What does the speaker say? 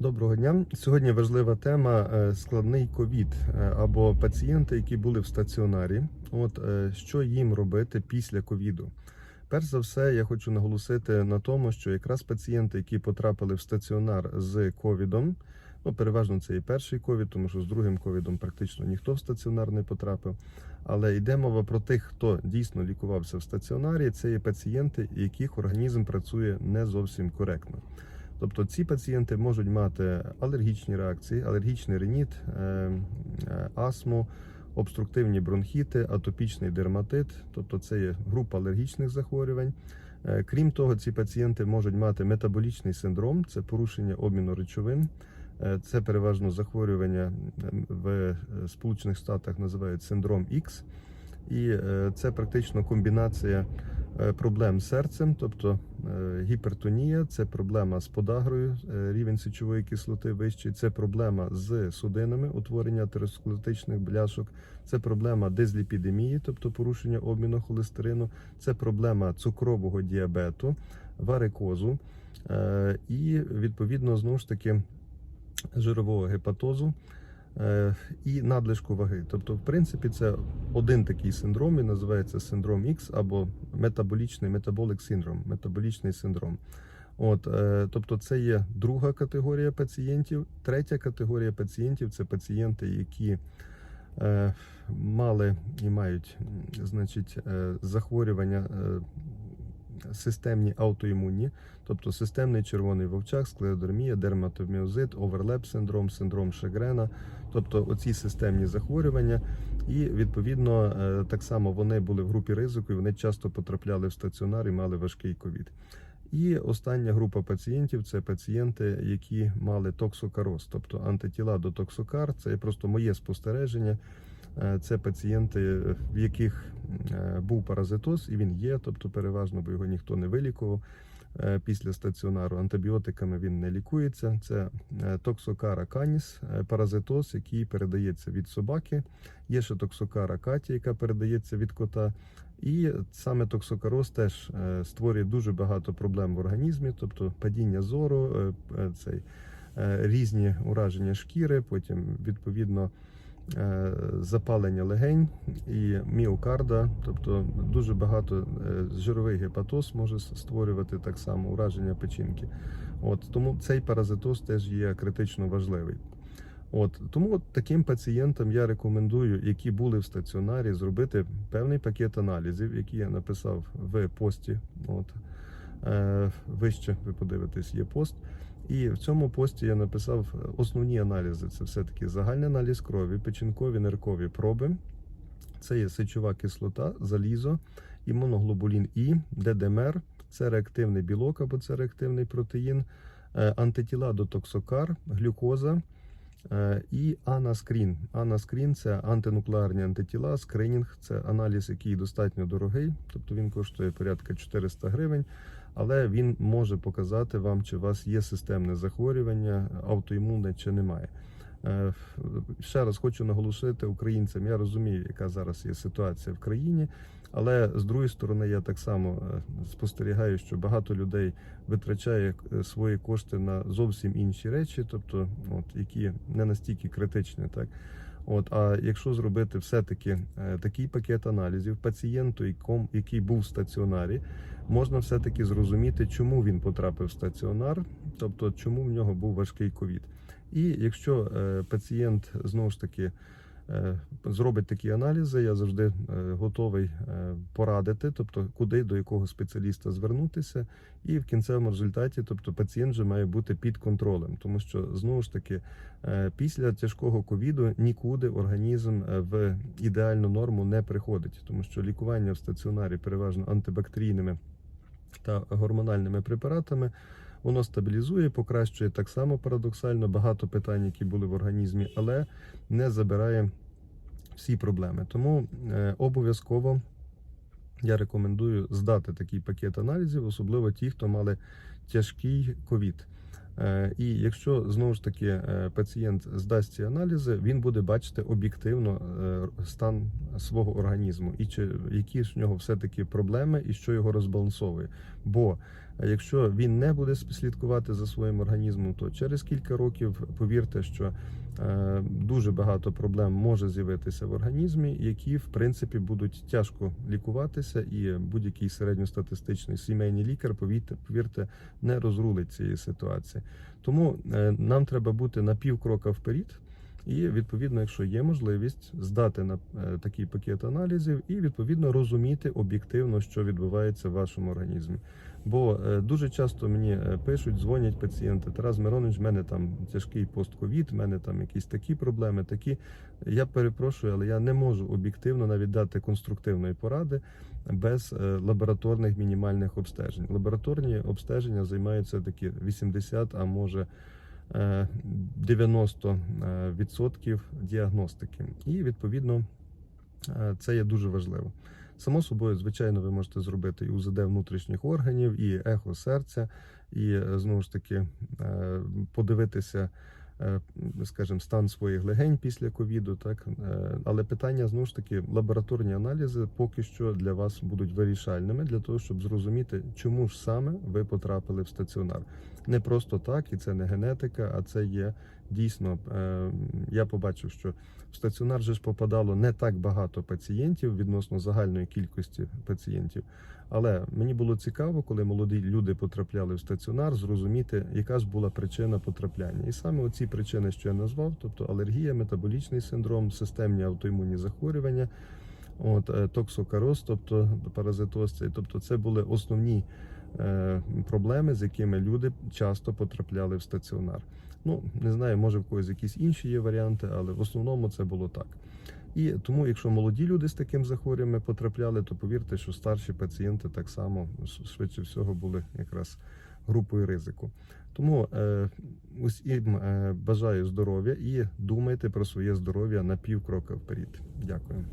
Доброго дня. Сьогодні важлива тема е, складний ковід е, або пацієнти, які були в стаціонарі. От е, що їм робити після ковіду? Перш за все, я хочу наголосити на тому, що якраз пацієнти, які потрапили в стаціонар з ковідом, ну переважно це і перший ковід, тому що з другим ковідом практично ніхто в стаціонар не потрапив. Але йде мова про тих, хто дійсно лікувався в стаціонарі. Це є пацієнти, яких організм працює не зовсім коректно. Тобто ці пацієнти можуть мати алергічні реакції, алергічний реніт, е, е, астму, обструктивні бронхіти, атопічний дерматит, тобто це є група алергічних захворювань. Е, Крім того, ці пацієнти можуть мати метаболічний синдром, це порушення обміну речовин. Це переважно захворювання в Сполучених Штатах називають синдром X. І це практично комбінація проблем з серцем, тобто е, гіпертонія, це проблема з подагрою, е, рівень сечової кислоти вищий, це проблема з судинами, утворення атеросклеротичних бляшок, це проблема дизліпідемії, тобто порушення обміну холестерину, це проблема цукрового діабету, варикозу е, і відповідно знову ж таки жирового гепатозу. е, і надлишку ваги. Тобто, в принципі, це один такий синдром, він називається синдром X або метаболічний метаболик синдром, метаболічний синдром. От, е, тобто, це є друга категорія пацієнтів. Третя категорія пацієнтів це пацієнти, які е, мали і мають значить, е, захворювання. Системні аутоімунні, тобто системний червоний вовчак, склеодермія, дерматоміозит, оверлеп синдром, синдром Шегрена, тобто оці системні захворювання, і відповідно е, так само вони були в групі ризику, і вони часто потрапляли в стаціонар і мали важкий ковід. І остання група пацієнтів це пацієнти, які мали токсокароз, тобто антитіла до токсокар. Це просто моє спостереження. Е, Це пацієнти, в яких е, був паразитоз, і він є, тобто переважно, бо його ніхто не вилікував е, після стаціонару. Антибіотиками він не лікується. Це токсокара каніс, паразитоз, який передається від собаки. Є ще токсокара каті, яка передається від кота. І саме токсокароз теж створює дуже багато проблем в організмі, тобто падіння зору, цей різні ураження шкіри, потім відповідно запалення легень і міокарда, тобто дуже багато е, жировий гепатоз може створювати так само ураження печінки. От тому цей паразитоз теж є критично важливий. От тому от таким пацієнтам я рекомендую, які були в стаціонарі, зробити певний пакет аналізів, який я написав в пості. От е, вище ви подивитесь, є пост. І в цьому пості я написав основні аналізи. Це все-таки загальний аналіз крові, печінкові ниркові проби. Це є сечова кислота, залізо, імуноглобулін І, ДДМР, це реактивний білок або це реактивний протеїн, е, антитіла до токсокар, глюкоза е, і анаскрін. Анаскрін це антинуклеарні антитіла, скринінг, це аналіз, який достатньо дорогий, тобто він коштує порядка 400 гривень. Але він може показати вам, чи у вас є системне захворювання, аутоімунне чи немає. Е, Ще раз хочу наголосити українцям. Я розумію, яка зараз є ситуація в країні, але з другої сторони, я так само е, спостерігаю, що багато людей витрачає е, свої кошти на зовсім інші речі, тобто, от які не настільки критичні, так. От, а якщо зробити все-таки е, такий пакет аналізів пацієнту, який був в стаціонарі, можна все-таки зрозуміти, чому він потрапив в стаціонар, тобто чому в нього був важкий ковід. І якщо е, пацієнт знову ж таки зробить такі аналізи, я завжди е, готовий е, порадити, тобто куди до якого спеціаліста звернутися, і в кінцевому результаті, тобто пацієнт вже має бути під контролем, тому що знову ж таки е, після тяжкого ковіду нікуди організм е, в ідеальну норму не приходить, тому що лікування в стаціонарі переважно антибактерійними та гормональними препаратами. Воно стабілізує, покращує. Так само парадоксально багато питань, які були в організмі, але не забирає всі проблеми. Тому е, обов'язково я рекомендую здати такий пакет аналізів, особливо ті, хто мали тяжкий ковід. Е, І якщо знову ж таки е, пацієнт здасть ці аналізи, він буде бачити об'єктивно стан свого організму і чи які ж в нього все таки проблеми, і що його розбалансовує. Бо якщо він не буде слідкувати за своїм організмом, то через кілька років повірте, що дуже багато проблем може з'явитися в організмі, які в принципі будуть тяжко лікуватися, і будь-який середньостатистичний сімейний лікар, повірте, повірте, не розрулить цієї ситуації. Тому е, нам треба бути на пів крока вперед. І відповідно, якщо є можливість здати на е, такий пакет аналізів і відповідно розуміти об'єктивно, що відбувається в вашому організмі. Бо е, дуже часто мені е, пишуть, дзвонять пацієнти. Тарас Миронович, в мене там тяжкий постковід, в мене там якісь такі проблеми. Такі я перепрошую, але я не можу об'єктивно навіть дати конструктивної поради без лабораторних мінімальних обстежень. Лабораторні обстеження займаються такі 80, а може. Е, 90% діагностики, і відповідно е, це є дуже важливо. Само собою, звичайно, ви можете зробити і УЗД внутрішніх органів, і ехо серця, і е, знову ж таки е, подивитися, е, скажімо, стан своїх легень після ковіду. Так Е, але питання знову ж таки лабораторні аналізи поки що для вас будуть вирішальними для того, щоб зрозуміти, чому ж саме ви потрапили в стаціонар. Не просто так, і це не генетика, а це є дійсно. е, Я побачив, що в стаціонар же ж попадало не так багато пацієнтів відносно загальної кількості пацієнтів. Але мені було цікаво, коли молоді люди потрапляли в стаціонар, зрозуміти, яка ж була причина потрапляння. І саме оці причини, що я назвав, тобто алергія, метаболічний синдром, системні автоімунні захворювання, от е, токсокароз, тобто паразитоз, тобто це були основні е, проблеми, з якими люди часто потрапляли в стаціонар. Ну не знаю, може в когось якісь інші є варіанти, але в основному це було так. І тому, якщо молоді люди з таким захворюванням потрапляли, то повірте, що старші пацієнти так само швидше всього були якраз групою ризику. Тому е, усім е, бажаю здоров'я і думайте про своє здоров'я на пів крока вперед. Дякую.